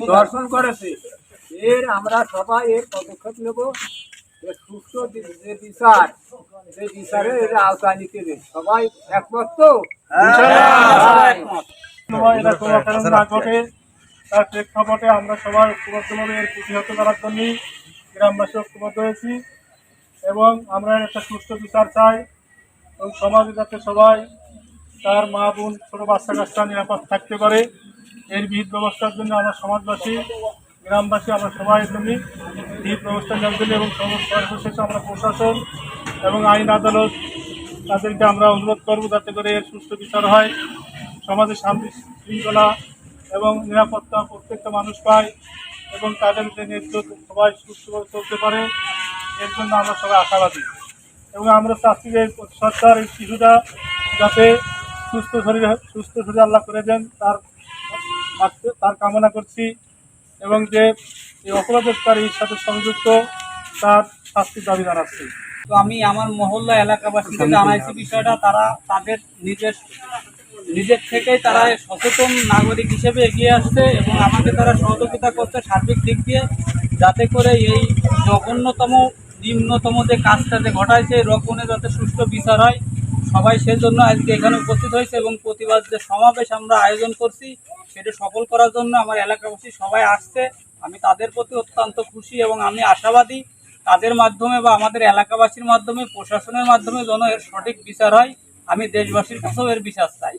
দর্শন করেছে। এর আমরা সবাই এর পদক্ষেপ নেব। সুস্থ যে- বিচার সেই বিচারে এর আওতায় নিতে হবে। সবাই একমত তো? সবাই একমত। সময় এরকম না ঘটে। তার প্রেক্ষাপটে আমরা সবাই ঐক্যবদ্ধভাবে এর প্রতিহত করার জন্যই গ্রামবাসী ঐক্যবদ্ধ হয়েছি এবং আমরা একটা সুস্থ বিচার চাই এবং সমাজে যাতে সবাই তার মা বোন ছোটো বাচ্চা কাচ্চা নিরাপদ থাকতে পারে। এর বিহিত ব্যবস্থার জন্য আমরা সমাজবাসী, গ্রামবাসী, আমরা সবাই জন্য বিহিত ব্যবস্থা নেওয়ার জন্য এবং সর্বশেষে আমরা প্রশাসন এবং আইন আদালত তাদেরকে আমরা অনুরোধ করব যাতে করে এর সুষ্ঠু বিচার হয়। সমাজে শান্তি শৃঙ্খলা এবং নিরাপত্তা প্রত্যেকটা মানুষ পায় এবং তাদের যে নেতৃত্ব, সবাই সুস্থভাবে চলতে পারে। এর জন্য আমরা সবাই আশাবাদী। এবং আমরা যে সরকার, এই শিশুটা যাতে সুস্থ শরীরে, সুস্থ শরীর আল্লাহ করে দেন, তার তার কামনা করছি এবং যে এই অপরাধকারীর সাথে সংযুক্ত তার শাস্তির দাবি জানাচ্ছি। তো আমি আমার মহল্লা এলাকাবাসীকে জানাইছি বিষয়টা তারা তাদের নিজের নিজের থেকেই তারা সচেতন নাগরিক হিসেবে এগিয়ে আসছে এবং আমাকে তারা সহযোগিতা করছে সার্বিক দিক দিয়ে যাতে করে এই জঘন্যতম নিম্নতম যে কাজটা যে ঘটাইছে এই রকমের যাতে সুষ্ঠু বিচার হয়। সবাই সেজন্য আজকে এখানে উপস্থিত হয়েছে এবং প্রতিবাদ যে সমাবেশ আমরা আয়োজন করছি, সেটা সফল করার জন্য আমার এলাকাবাসী সবাই আসছে। আমি তাদের প্রতি অত্যন্ত খুশি এবং আমি আশাবাদী তাদের মাধ্যমে বা আমাদের এলাকাবাসীর মাধ্যমে, প্রশাসনের মাধ্যমে যেন এর সঠিক বিচার হয়। আমি দেশবাসীর কাছেও এর বিচার চাই।